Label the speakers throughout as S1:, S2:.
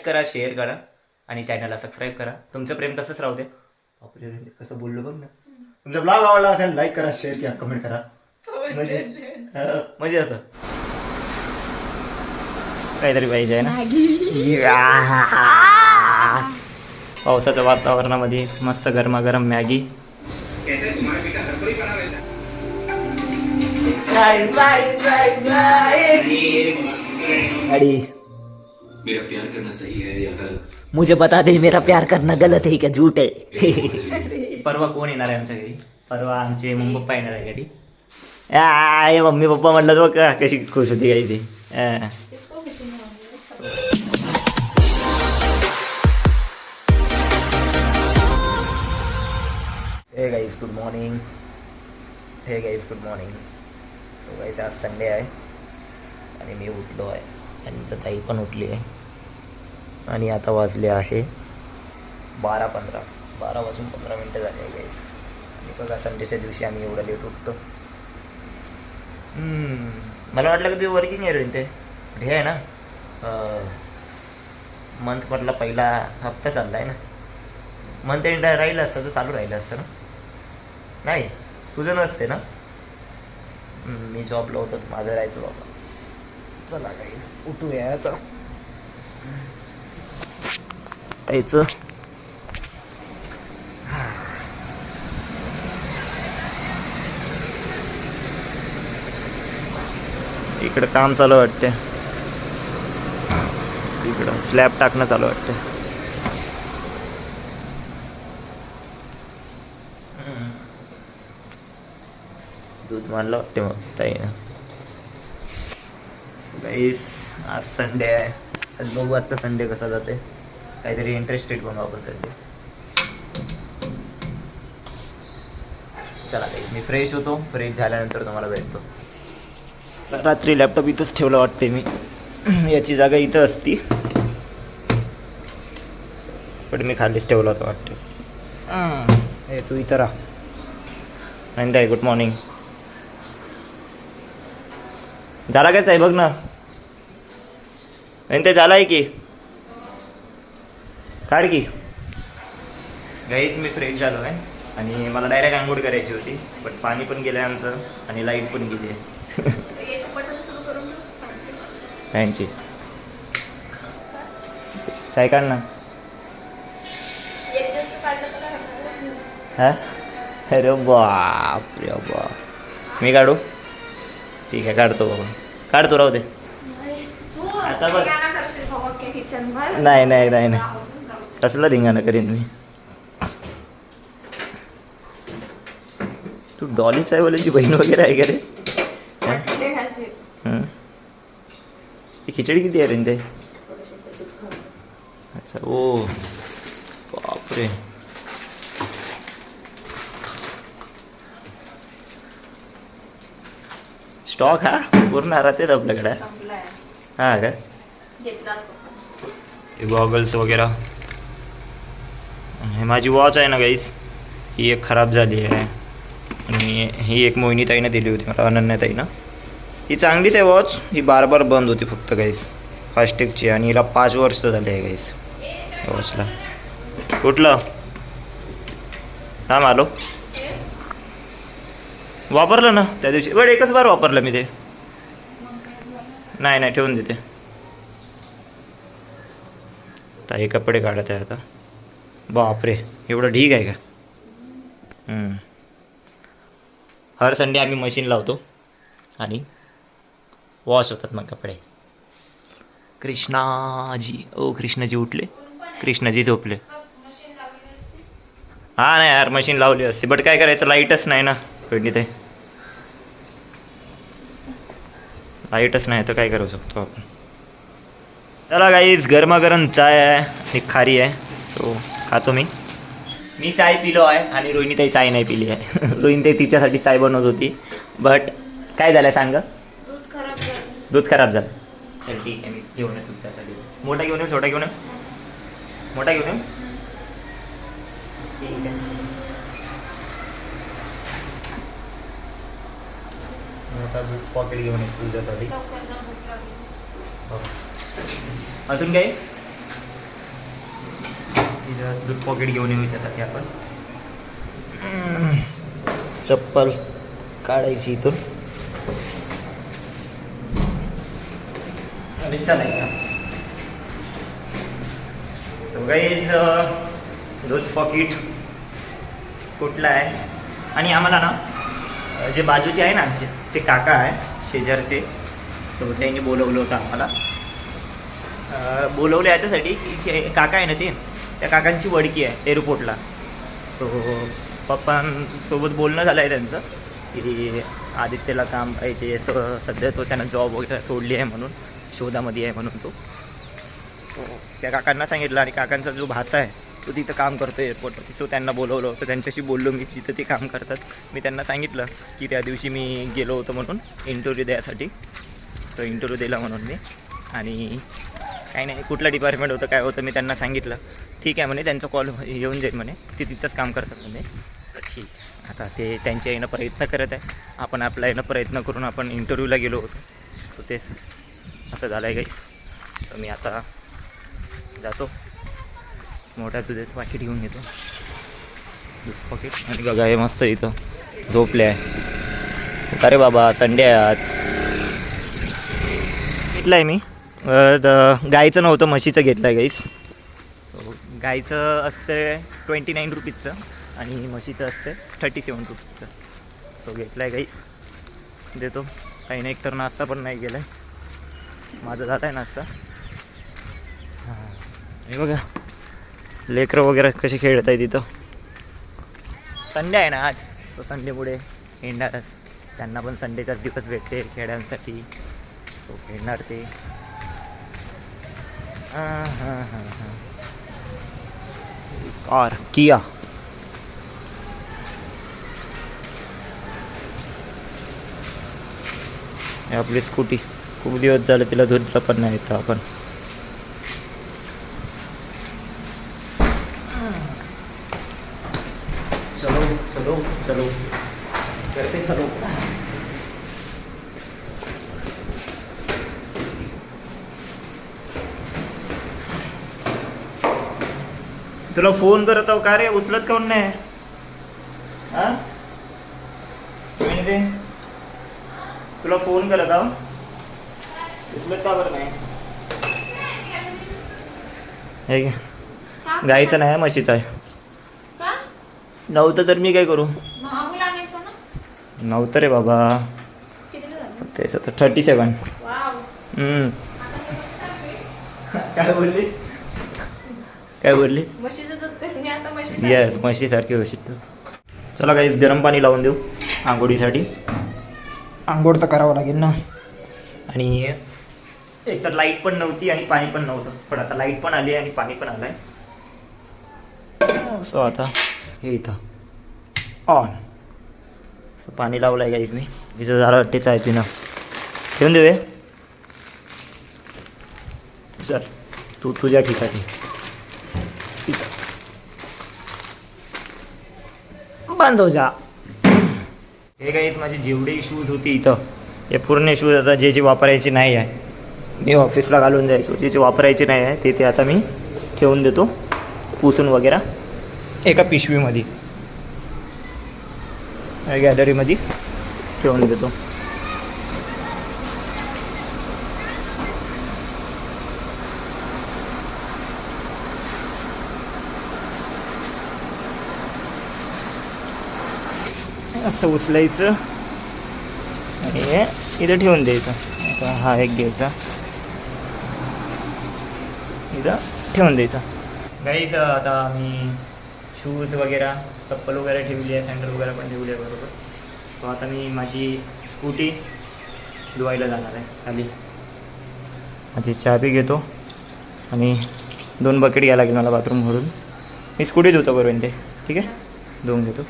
S1: Like करा share करा आणि चॅनलला सबस्क्राईब करा. तुमचं प्रेम तसंच राहू दे. बापरे कसं बोललो बघ ना. तुमचा ब्लॉग आवडला असेल लाईक करा शेअर करा कमेंट करा. म्हणजे म्हणजे असं. काहीतरी पाहिजे ना. पावसाच्या वातावरणामध्ये मस्त गरमागरम मॅगी. अडी
S2: मेरा प्यार करना सही है या गलत?
S1: मुझे बता दे मेरा प्यार करना गलत है क्या? झूठ है? परवा कोण येणार आहे आमच्या घरी? परवा आमचे मम्मी पप्पा येणार आहे घरी. आ, हे मम्मी पप्पा म्हणलं बघ का कशी खुश होती काही ती. आ. Hey guys good morning hey guys good morning so guys आज संडे आहे. आणि मी उठलो आहे. आणि तर ताई पण उठली आहे. आणि आता वाजले आहे बारा पंधरा. बारा वाजून पंधरा मिनटं झाले आहे गाईस आणि बघा संडेच्या दिवशी आम्ही एवढं लेट उठतो. मला वाटलं की ते वर्किंग आहे ते हे आहे ना. मंथ मंथमधला पहिला हप्ता चालला आहे ना. मंथ एंड राहिलं असतं तर चालू राहिलं असतं ना. नाही तुझं नसते ना? मी जॉबला होतो तर माझं राहायचं बाबा. चला काही उठूया आता. यायचं. इकडं काम चालू वाटते इकडं स्लॅब टाकणं चालू वाटते दूध मांडलं वाटते मग ताई गाईस आज संडे आहे. आज बघू आजचा संडे कसा जाते काहीतरी इंटरेस्टेड बनवू आपण संडे चला काही मी फ्रेश होतो. फ्रेश झाल्यानंतर तुम्हाला भेटतो. रात्री लॅपटॉप इथंच ठेवलं वाटते मी. याची जागा इथं असती. पण मी खालीच ठेवला होता वाटते. तू इथं राहा. आणि गुड मॉर्निंग झाला कायच आहे बघ ना. आणि ते झालं आहे की. काढ की. गाईच मी फ्रेश झालो आहे आणि मला डायरेक्ट आंघोळ करायची होती बट पाणी पण गेलं आहे आमचं आणि लाइट पण गेली आहे. फॅनची चाय काढ ना. हा? अरे बाप रे बाप. मी काढू? ठीक आहे काढतो बाबा. काढतो राहू दे. आता बघ. नाही नाही नाही नाही. कसलं धिंगाणं करीन मी? तू डॉली साहेबवाल्याची बहीण वगैरे आहे का रे? खिचडी किती आहे रे ते? अच्छा ओ बापरे. स्टॉक हा? पूर्ण राहतेच आपल्याकडे. हा का? हे गॉगल्स वगैरे. हे माझी वॉच आहे ना गाईस ही एक खराब झाली आहे. आणि ही एक मोहिनीताईनं दिली होती मला अनन्याताईनं. ही चांगलीच आहे वॉच ही बार बार बंद होती फक्त गाईस फास्टॅगची. आणि हिला पाच वर्ष झाले आहे गाईस वॉचला कुठलं? थांब आलो. वापरलं ना? त्या दिवशी. बट एकच बार वापरलं मी ते. नाही नाही ठेवून देते. ताई कपडे काढत आहे आता. बापरे एवढं ढीक आहे का? हर संडे आम्ही मशीन लावतो आणि वॉश होतात मग कपडे. कृष्णाजी ओ कृष्णाजी उठले. कृष्णाजी झोपले. हा नाही यार मशीन लावली असते. बट काय करायचं लाईटच नाही ना पेडणी ते. लाईटच नाही तर काय करू शकतो आपण? चला गाईज गरमागरम चाय आहे आणि खारी आहे. सो खातो मी. मी चाय पिलो आहे आणि रोहिणीताई चाय नाही पिली आहे. रोहिणीताई तिच्यासाठी चाय बनवत होती. बट काय झालं सांग? दूध खराब झालं. चल ठीक आहे मी घेऊन येतो तुमच्यासाठी मोठा घेऊन येऊ छोटा घेऊन येऊ मोठा घेऊन येऊ ठीक आहे. मोठा दूध पॉकेट घेऊन येतो तुझ्यासाठी. हो. अजून काही? दूध पॉकेट घेऊन येऊ याच्यासाठी आपण. चप्पल काढायची इथून. आणि चालायचं सो गाईज दूध पॉकेट फुटलं आहे? आणि आम्हाला ना जे बाजूचे आहे ना आमचे ते काका आहे शेजारचे तर त्यांनी बोलवलं होतं आम्हाला. बोलवलं याच्यासाठी की जे काका आहे ना ते त्या काकांची वडकी आहे एअरपोर्टला सो पप्पांसोबत बोलणं झालं आहे त्यांचं की आदित्यला काम पाहिजे असं सध्या तो त्यांना जॉब वगैरे सोडली आहे म्हणून शोधामध्ये आहे म्हणून तो. त्या काकांना सांगितलं आणि काकांचा जो भाचा आहे तो तिथं काम करतो एअरपोर्टवरती सो त्यांना बोलवलं होतं. त्यांच्याशी बोललो मी जिथं ते काम करतात. मी त्यांना सांगितलं की त्या दिवशी मी गेलो होतो म्हणून इंटरव्ह्यू द्यायसाठी. तो इंटरव्ह्यू दिला म्हणून मी. आणि काही नाही कुठलं डिपार्टमेंट होतं काय होतं मी त्यांना सांगितलं. ठीक आहे म्हणे त्यांचा कॉल येऊन जाईल म्हणे. ते तिथंच काम करतात म्हणे. ठीक आता ते त्यांच्या येणं प्रयत्न करत आहे. आपण आपला येणं प्रयत्न करून आपण इंटरव्ह्यूला गेलो होतो. सो तेच असं झालं आहे काही तर मी आता जातो. मोठ्या दुधाचं पाकिट घेऊन येतो दूध पाकिट आणि बघा हे मस्त इथं झोपले आहे. अरे बाबा संडे आहे आज. घेतलं आहे मी द- गाईचं नव्हतं म्हशीचं घेतलं आहे गाईस सो गाईचं असते ट्वेंटी नाईन रुपीजचं आणि म्हशीचं असते थर्टी सेवन रुपीजचं सो घेतला आहे गाईस देतो. काही नाही एकतर नाश्ता पण नाही गेला आहे माझं झाला आहे नाश्ता. हां. हे बघा लेकरं वगैरे कसे खेळत आहे तिथं? संडे आहे ना आज. तो संडेमुळे येणारच त्यांना पण संडेचाच दिवस भेटते खेळांसाठी. सो खेळणार ते. हां हां हां हां. कार किया. आपली स्कूटी. खूप दिवस झाले तिला धुतलं पण नाही येतं आपण चलो चलो चलो करते चलो तुला फोन करत आहो का रे उचलत काऊन नाही? हा? ते तुला फोन करत आहो. उचलत का बरं नाही? हे? गाईचं नाही म्हशीचं आहे? नव्हतं तर मी काय करू? नव्हतं रे बाबा. तेच थर्टी सेवन काय बोलली? काय बोलली? येस म्हशीसारखी व्यवस्थित चला काहीच गरम पाणी लावून देऊ आंघोळीसाठी. आंघोळ तर करावं लागेल ना. आणि एक तर लाइट पण नव्हती आणि पाणी पण नव्हतं. पण आता लाइट पण आली आणि पाणी पण आलं आहे सो आता हे इथं. ऑन सो पाणी लावलं आहे काहीच मी इथं झालं वाटते चाय पिणं. ठेवून देऊया चल. तू तुझ्या ठिकाणी. बांधव जा हे काहीच माझे जेवढे शूज होते इथं हे पूर्ण शूज आता जे जे वापरायचे नाही आहे मी ऑफिसला घालून जायचो. जे जे वापरायचे नाही आहे ते ते आता मी ठेवून देतो पुसून वगैरे. एका पिशवीमध्ये गॅलरीमध्ये ठेवून देतो. असं उचलायचं आणि हे इथं ठेवून द्यायचं. आता हा एक घ्यायचा. इथं ठेवून द्यायचा. गाईच आता मी शूज वगैरे चप्पल वगैरे ठेवली आहे सँडल वगैरे पण ठेवली आहे बरोबर. सो आता मी माझी स्कूटी धुवायला जाणार आहे खाली. माझी चाबी घेतो. आणि दोन बकेट घ्यायला लागेल मला बाथरूम भरून मी स्कूटी धुतो बरोबर ते ठीक आहे? धुवून घेतो.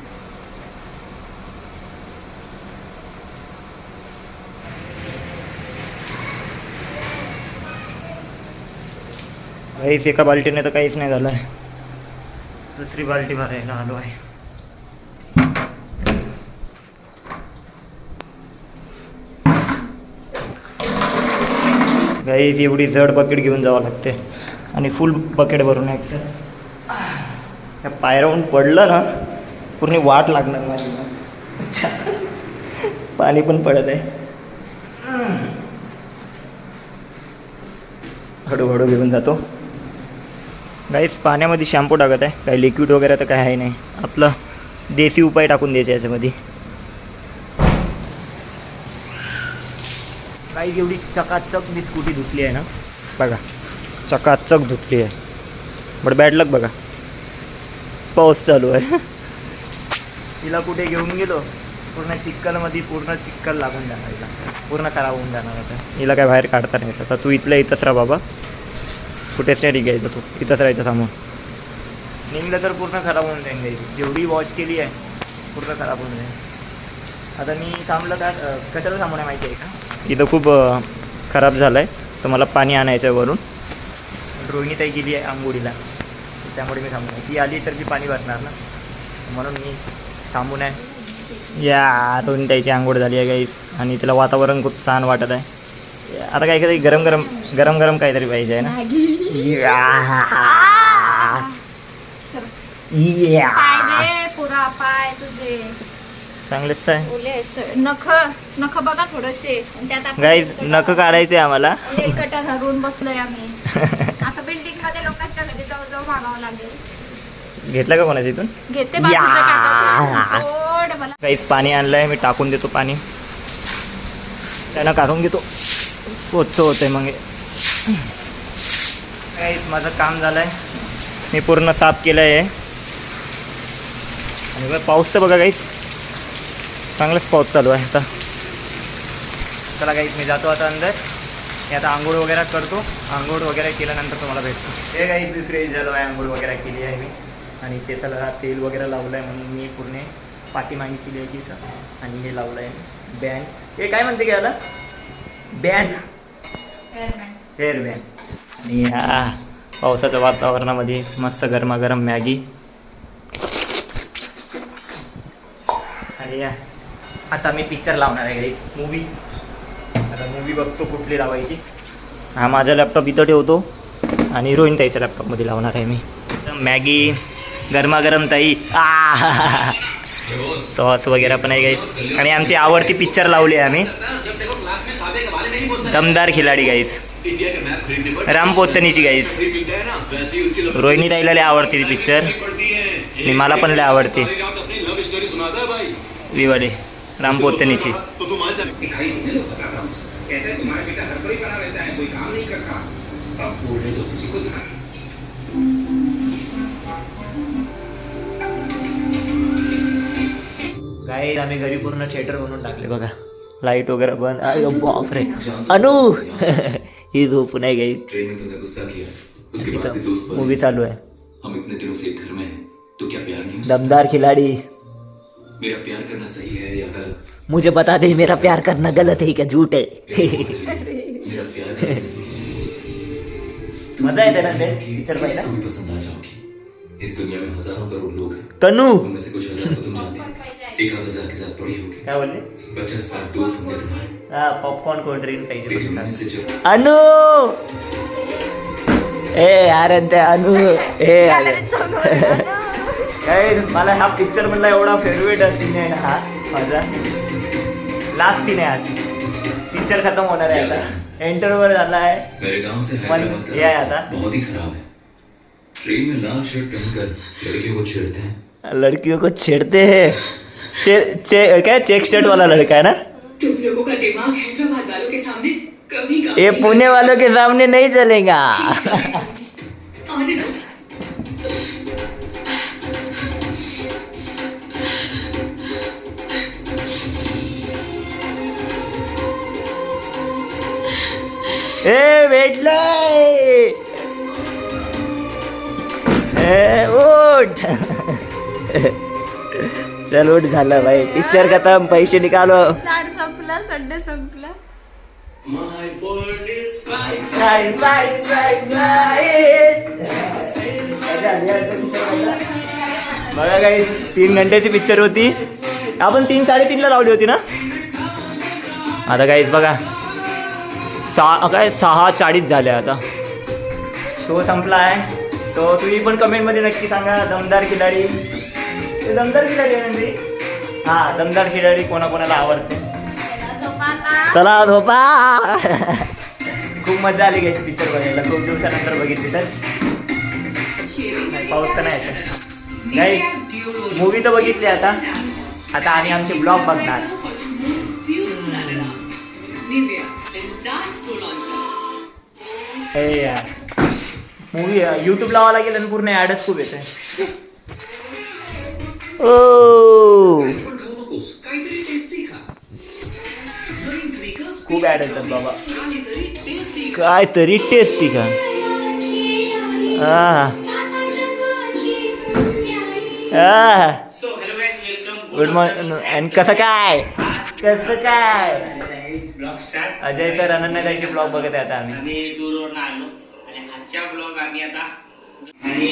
S1: काहीच एका बाल्टीने तर काहीच नाही झालं आहे दुसरी बाल्टी भरायला आलो आहे. गाईच एवढी जड बकेट घेऊन जावं लागते. आणि फुल बकेट भरून यायचं या पायराहून पडलं ना पूर्ण वाट लागणार माझी. अच्छा. पाणी पण पडत आहे. हळूहळू घेऊन जातो. गाईस पाण्यामध्ये शॅम्पू टाकत आहे. काही लिक्विड वगैरे तर काय आहे नाही. आपलं देसी उपाय टाकून द्यायचं याच्यामध्ये. काही एवढी चकाचक मी स्कूटी धुतली आहे ना. बघा चकाचक धुतली आहे. बट बॅड लक बघा. पाऊस चालू आहे. तिला कुठे घेऊन गेलो पूर्ण चिक्कलमध्ये पूर्ण चिक्कल लागून जाणार हिला पूर्ण खराब होऊन जाणार आता हिला काय बाहेर काढता नाही येत. आता तू इथल्या इथंच राहा बाबा. कुठेच नाही घ्यायचं तू? इथंच राहायचं थांबून. निघलं तर पूर्ण खराब होऊन जाईल घ्यायची जेवढी वॉश केली आहे पूर्ण खराब होऊन जाईल. आता मी थांबलं का कशाला थांबू नाही माहिती आहे का? इथं खूप खराब झालं आहे तर मला पाणी आणायचं आहे वरून. रोहिणी ताई गेली आहे आंघोळीला. त्यामुळे मी थांबू नाही. ती आली तर मी पाणी भरणार ना. म्हणून मी थांबून आहे. या रोहिणी ताईची आंघोळ झाली आहे गाईस आणि तिला वातावरण खूप छान वाटत आहे. आता काय काहीतरी गरम गरम गरम गरम काहीतरी पाहिजे आहे ना? या. या.
S3: पाय रे पुरा पाय तुझे.
S1: चांगलेच आहे.
S3: नख नख बघा थोडेसे.
S1: गाईज नख काढायचे आम्हाला.
S3: हेलकटा धरून बसलोय आम्ही. आता बिल्डिंगमध्ये लोकांच्या घरी जाऊ जाऊ मागावं लागेल.
S1: घेतलं का कोणाच्या इथून?
S3: घेते
S1: काहीच पाणी आणलंय मी टाकून देतो पाणी. त्यानं काढून घेतो. स्वच्छ आहे मग. काहीच माझं काम झालंय. मी पूर्ण साफ केलं आहे आणि बघा पाऊस तर बघा काहीच चांगलाच पाऊस चालू आहे आता. चला काहीच मी जातो आता अंदर. मी आता आंघोळ वगैरे करतो. आंघोळ वगैरे केल्यानंतर तुम्हाला भेटतो. हे काही दुसरी झालो आहे. आंघोळ वगैरे केली आहे मी. आणि केसाला तेल वगैरे लावलं आहे म्हणून मी पूर्ण पाठीमागे केली आहे की आणि हे लावलं आहे बँड हे काय म्हणते की याला? बँड हेअर आणि ह्या पावसाच्या वातावरणामध्ये मस्त गरमागरम मॅगी. आणि या. आता मी पिक्चर लावणार आहे काही मूवी आता मूवी बघतो कुठली लावायची. हा माझा लॅपटॉप इथं ठेवतो आणि रोहिन ताईच्या लॅपटॉपमध्ये लावणार आहे मी. मॅगी गरमागरम ताई. आ! सॉस वगैरे पण आहे काही आणि आमची आवडती पिक्चर लावली आहे आम्ही. दमदार खिलाडी गाईस राम पोतनीची गाईस रोहिणी ताईला लय आवडते ती पिक्चर आणि मला पण लय आवडते. विवाडे राम पोतनीची. आम्ही घरी पूर्ण थिएटर बनवून टाकले बघा. लाईट वगैरे बंद। अरे बापरे। अनु! ही झोप नाही गाई।
S2: ट्रेन में तुमने गुस्सा किया। उसके बाद भी दोस्त बने।
S1: मूवी चालू आहे
S2: हम इतने दिनों से एक घर में हैं तो क्या प्यार नहीं
S1: दमदार खिलाड़ी।
S2: मेरा प्यार करना सही है या गलत?
S1: मुझे बता दे मेरा प्यार करना गलत है क्या? झूठ है?
S2: मेरा प्यार
S1: मज़ा येते ना ते पिक्चर पाहिला
S2: तुम्हें पसंद आ जाओगी। इस दुनिया में हज़ारों करोड़ लोग हैं।
S1: कनू
S2: उनमें से कुछ हज़ार को तुम जानती हो। एक आध हजार के साथ पड़ी होगी
S1: काय बोलले
S2: पचास साठ दोस्त होंगे तुम्हारे
S1: हा पॉपकॉर्न कोल्ड ड्रिंक अनु! ए अरे ते अनु. ए काय मला हा पिक्चर मधला एवढा फेवरेट सीन आहे ना हा माझा. लास्ट सीन आहे आज. पिक्चर खतम होणार आहे आता. एंटरवर झाला आहे।
S2: बहुत ही खराब है। ट्रेन में लाल शर्ट पहनकर लड़कियों को छेड़ते हैं।
S1: लड़कियों को छेड़ते हैं। चे, चे, क्या चेक शर्ट वाला लड़का है ना?
S4: तुम लोगों का दिमाग हैदराबाद वालों के सामने कभी
S1: ये पुणे वालों के सामने नहीं चलेगा। ए भेटलंय ए उठ। चल उठ झालं भाई? पिक्चर खतम पैसे निकालो.
S3: संपला संडे.
S1: बघा काही तीन घंट्याची पिक्चर होती. आपण तीन साडेतीनला लावली होती ना? आता काहीच बघा. सहा काय सहा चाळीस झाले आता. शो संपला आहे तो तुम्ही पण कमेंटमध्ये नक्की सांगा. दमदार खिलाडी. दमदार खिलाडी आहे ते? हा दमदार खिलाडी कोणाकोणाला आवडते? चला झोपा. खूप मजा आली घ्यायची पिक्चर बघायला. खूप दिवसानंतर बघितली तर. पाऊस तर नाही काही मूवी तर बघितली आता. आता आम्ही आमचे ब्लॉग बघणार. हे यार. मूवी यूट्यूब लावायला गेलं पूर्ण ॲडच खूप येते खूप ॲड येतात बाबा. काय तरी टेस्टी का. गुड मॉर्निंग आणि कसं काय? कसं काय? अजय सर अनन्याताईचे ब्लॉग बघत आहे आता आम्ही.
S5: आम्ही दूरवरून आलो. आणि आजच्या ब्लॉग आम्ही आता आणि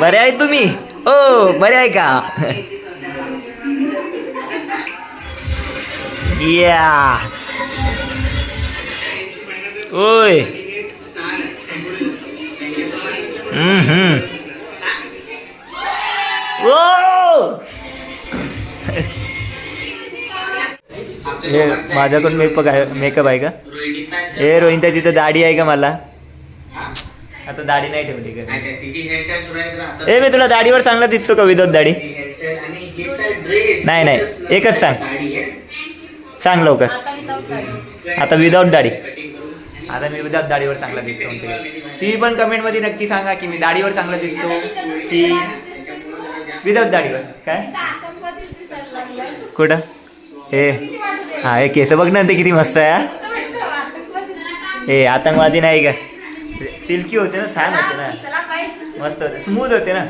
S1: बरे आहे तुम्ही? ओ बरे आहे का? या. ओय. हम्म, ओ! हे माझ्याकडून मेकअप आहे मेकअप आहे का? हे रोहित तिथं दाढी आहे का मला? आता दाढी नाही ठेवली का?
S5: अच्छा तिची हेअरस्टाईल सुरू आहे तर आता
S1: ए मी तुला दाढीवर चांगला दिसतो का विदाऊट दाढी?
S5: ती हेअरस्टाईल आणि हिचा ड्रेस
S1: नाही, नाही. एकच सांग.
S5: साडी आहे.
S1: सांग लवकर. आता विदाऊट दाढी.
S5: कटिंग करून.
S1: आता मी विदाऊट दाढीवर चांगला दिसतो म्हणते ती पण कमेंटमध्ये नक्की सांगा की मी दाढीवर चांगला दिसतो की विदाऊट दाढीवर. काय? कुठं? हे हा हे केस बघ ना ते किती मस्त आहे हा. हे आतंकवादी नाही का? सिल्की होते ना छान होते ना. मस्त होते. स्मूथ होते ना.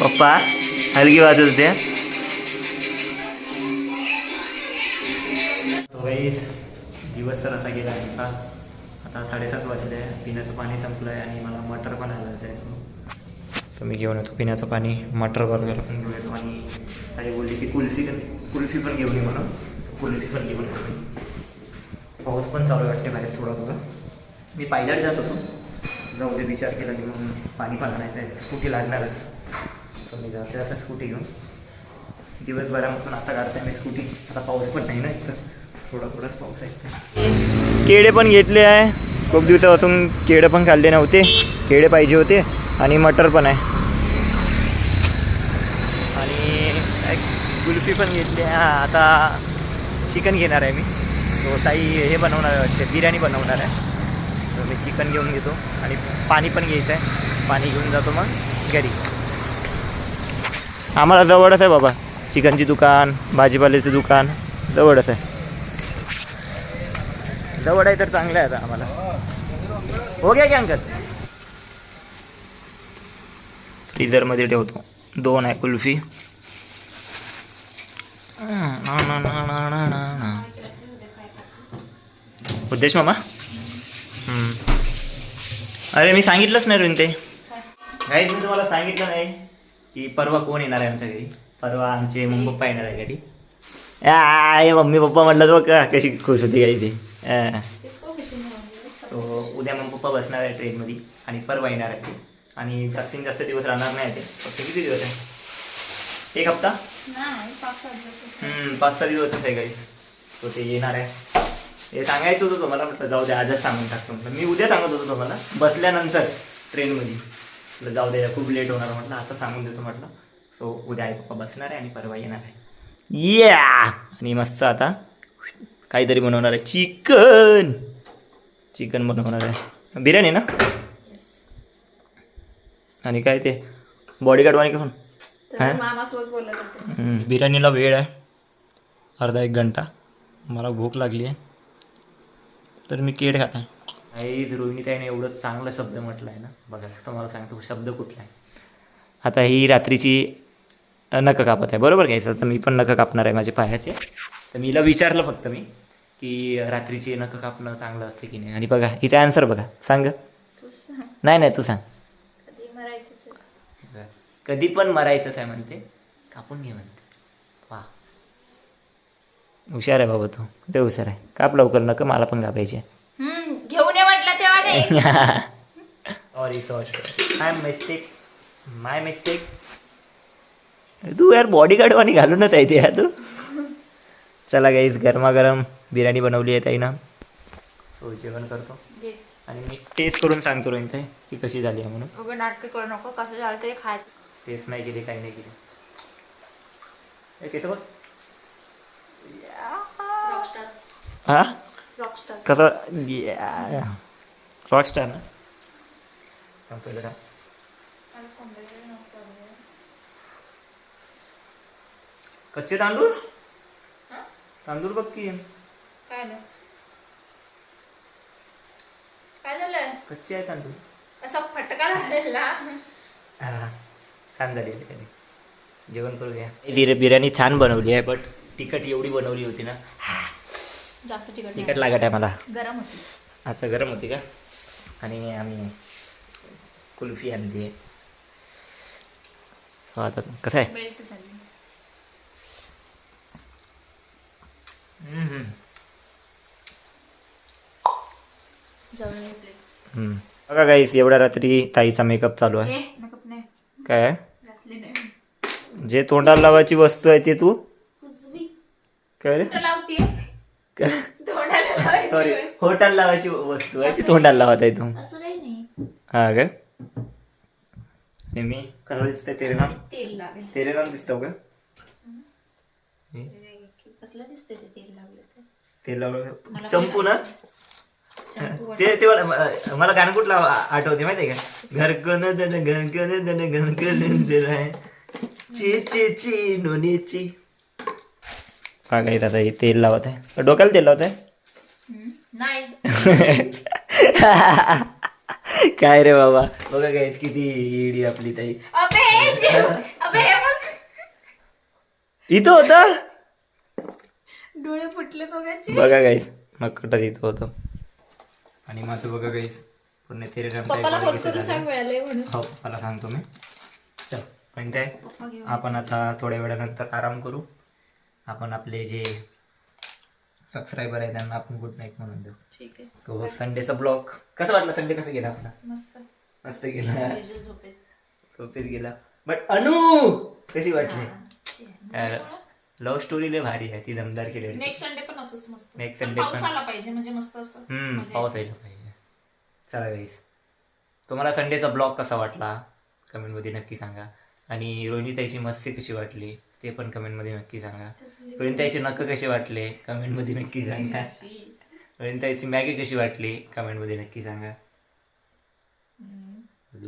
S1: पप्पा हलगी वाजत होते. दिवस तर असा गेला आमचा. आता साडेसात वाजले आहे पिण्याचं पाणी संपलं आहे आणि मला मटर पण आणायचं आहे. सो मी घेऊन येतो पिण्याचं पाणी. मटर बरोबर पण घेऊन येतो. आणि ताई बोलली की कुल्फी कुल्फी पण घेऊन ये म्हणून. कुल्फी पण घेऊन येतो पाऊस पण चालू वाटते बाहेर थोडा थोडा. मी पायदळ जात होतो. जाऊ दे विचार केला की मग पाणी पण आणायचं आहे. स्कूटी लागणारच. तर मी जाते आता स्कूटी घेऊन. दिवसभरामधून आता काढते मी स्कूटी. आता पाऊस पण नाही ना इथं. थोडा थोडाच पाऊस आहे केळे पण घेतले आहे. खूप दिवसापासून केळं पण खाल्ले नव्हते. केळे पाहिजे होते. आणि मटर पण आहे आणि गुलफी कुल्फी पण घेतली हां आता चिकन घेणार आहे मी. तो ताई हे बनवणार आहे वाटते बिर्याणी बनवणार आहे. तर मी चिकन घेऊन घेतो आणि पाणी पण घ्यायचं आहे. पाणी घेऊन जातो मग घरी. आम्हाला जवळच आहे बाबा. चिकनची दुकान भाजीपाल्याचं दुकान जवळच आहे. जवळ आहे तर चांगलं आहे आता आम्हाला. हो गया की अंकल. फ्रीजरमध्ये ठेवतो. दोन आहे कुल्फी. उद्देश मामा? अरे मी सांगितलंच नाही रे ते काही मी तुम्हाला सांगितलं नाही की परवा कोण येणार आहे आमच्या घरी? परवा आमचे मम्मी पप्पा येणार आहे घरी. आय मम्मी पप्पा म्हटलं तो का कशी खुश होती काही ते. उद्या मम्मी पप्पा बसणार आहे ट्रेनमध्ये आणि परवा येणार आहे ते. आणि जास्तीत जास्त दिवस राहणार नाही ते. फक्त किती दिवस आहे? एक हप्ता? हम्म, पाच सहा दिवसच आहे काही तो ते येणार आहे. हे सांगायचं होतं तुम्हाला म्हटलं जाऊ द्या आजच सांगून टाकतो म्हटलं. मी उद्या सांगत होतो तुम्हाला बसल्यानंतर ट्रेनमध्ये. म्हटलं जाऊ द्या खूप लेट होणार म्हटलं आता सांगून देतो म्हटलं. सो उद्या आई पप्पा बसणार आहे आणि परवा येणार आहे. या आणि मस्त आता काहीतरी बनवणार आहे. चिकन! चिकन बनवणार आहे. बिर्याणी ना? आणि काय ते? बॉडीगार्ड वाणी कसं
S3: मामासोबत बोलत होते
S1: हम्म, बिर्याणीला वेळ आहे अर्धा एक घंटा। मला भूक लागली आहे तर मी केड खात आहे। आईज रोहिणीताईने एवढं चांगला शब्द म्हटलं आहे ना. बघा तुम्हाला सांगतो शब्द कुठला आहे. आता ही रात्रीची नखं कापत आहे. बरोबर घ्यायचं तर मी पण नखं कापणार आहे माझे पायाचे. तर मीला विचारलं फक्त मी की रात्रीची नखं कापणं चांगलं असते की नाही? आणि बघा हिचा आन्सर बघा. सांग. नाही नाही तू सांग.
S3: कधी
S1: पण मरायचंच आहे म्हणते कापून घे म्हणते. वा. हुशार आहे बाबा तू ते हुशार आहे. काप लवकर नका मला पण कापायचे
S3: हम्म घेऊन ये म्हटलं तेव्हा
S1: sorry sorry my mistake my mistake तू यार बॉडी गार्डवानी घालूनच आहे ते यार तू. चला गाईज गरमागरम बिर्याणी बनवली आहे ताईनं. सो जेवण करतो. आणि मी टेस्ट करून सांगतो रोहित की कशी झाली आहे म्हणून.
S3: उगं नाटक करू नको कसं झालं तरी खायचं.
S1: टेस्ट नाही केली काही नाही केली केसं बघ. हा?
S3: रॉकस्टार
S1: कसं? रॉकस्टार ना? पहिलं थांब. कच्चे तांदूळ? तांदूळ बघ की.
S3: काय झालं?
S1: कच्चे आहे तांदूळ.
S3: असा फटका लागलेला
S1: छान झाली आहे जेवण करूया बिर बिर्याणी छान बनवली आहे बट तिखट एवढी बनवली होती ना.
S3: जास्त तिखट
S1: तिखट लागत आहे मला.
S3: गरम होती.
S1: अच्छा गरम होती का? आणि आम्ही कुल्फी आणली आहे. हो, आता कसं आहे. बघा गाईस एवढ्या रात्री ताईचा मेकअप चालू आहे. काय? आहे? जे तोंडाला लावायची वस्तू आहे ते तू? काय रे? सॉरी. होटाला लावायची वस्तू. आहे ती तोंडाला लावत आहे तू. हा काय? आणि मी कसं दिसतंय तेरे नाम. तेरे नाम दिसतो का?
S3: तेल लावलं
S1: चंपू ना? ते ते मला मला गाणं कुठलं आठवते माहिती आहे का? घर कोण दन गण कोण दन गण कोण ची ची ची नोनीची का काय आता हे तेल लावत आहे. डोक्याला तेल लावत आहे? काय रे बाबा? बघा गाईस किती इडी आपली ताई.
S3: अबे हे शिव, अबे हे बघ.
S1: इथं होता?
S3: डोळे फुटले बघायचे
S1: बघा गाईस मग कटर इथं होतं? आणि माझं बघा गाईस पूर्ण
S3: पप्पाला फोन करून. सांग मिळालंय म्हणून.
S1: हो मला सांगतो मी. चल पण
S3: घेऊन
S1: आपण आता थोड्या वेळानंतर आराम करू. आपण आपले जे सबस्क्रायबर आहे त्यांना आपण गुड नाईट म्हणून देऊ.
S3: ठीक आहे.
S1: तो संडेचा ब्लॉग कसं वाटलं संडे कसं गेला आपला?
S3: मस्त.
S1: मस्त गेला.
S3: झोपेत.
S1: गेला. बट अनु कशी वाटली? लव्ह स्टोरी लय भारी आहे. ती दमदार केली
S6: नेक्स्ट संडे असंच मस्त.
S1: Next
S6: पण
S1: Sunday
S6: पाऊस आला पाहिजे म्हणजे मस्त असं.
S1: हम्म
S6: मजा
S1: पाऊस यायला पाहिजे. चला गाईस तुम्हाला संडेचा ब्लॉग कसा वाटला? कमेंटमध्ये नक्की सांगा. आणि रोहिणीताईची मस्ती कशी वाटली? ते पण कमेंटमध्ये नक्की सांगा. रोहिणीताईचे नख कसे वाटले? कमेंटमध्ये नक्की सांगा. रोहिणीताईची मॅगी कशी वाटली? कमेंटमध्ये नक्की सांगा.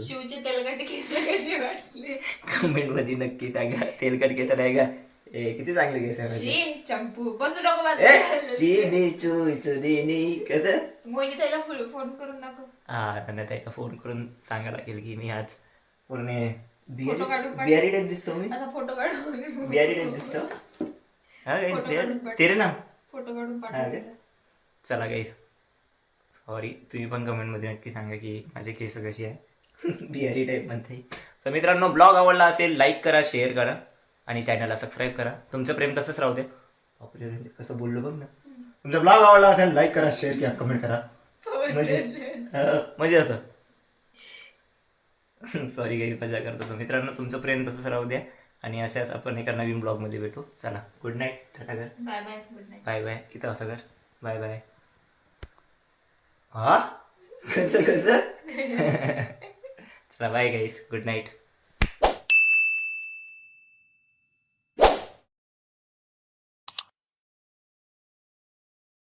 S6: शिवचे तेलगट केस कसे वाटले?
S1: कमेंटमध्ये नक्की सांगा. तेलकट केस आहे का? ए किती चांगले केस आहे माझे.
S3: शी, चंपू बसू नको बाजूला.
S1: चिनी चू चुनी कसं
S3: मोहिनी त्याला फोन करून दाखव
S1: हा त्यांना त्याला फोन करून सांगायला लागेल की मी आज पूर्ण. बिहारी टाईप दिसतो मी
S3: असा फोटो काढून
S1: बिहारी टाईप दिसतो हा गाईस. तेरे ना
S3: फोटो काढून पाठव?
S1: चला गाईस सॉरी तुम्ही पण कमेंटमध्ये नक्की सांगा की माझे केस कशी आहे बिहारी टाईप म्हणते तर मित्रांनो ब्लॉग आवडला असेल लाईक करा शेअर करा आणि चॅनलला सबस्क्राईब करा. तुमचं प्रेम तसंच राहू दे. बापरे रे, कसं बोललो बघ ना. तुमचा ब्लॉग आवडला असेल लाईक करा शेअर करा कमेंट करा. म्हणजे हा, म्हणजे असं. सॉरी काही मजा करतो तो. मित्रांनो तुमचं प्रेम तसंच राहू द्या. आणि अशाच आपण एका नवीन ब्लॉगमध्ये भेटू. चला गुड नाईट टाटा कर.
S3: Bye bye good night
S1: bye bye इथं असं कर. बाय बाय हा? कसं कसं? चला बाय गाईस गुड नाईट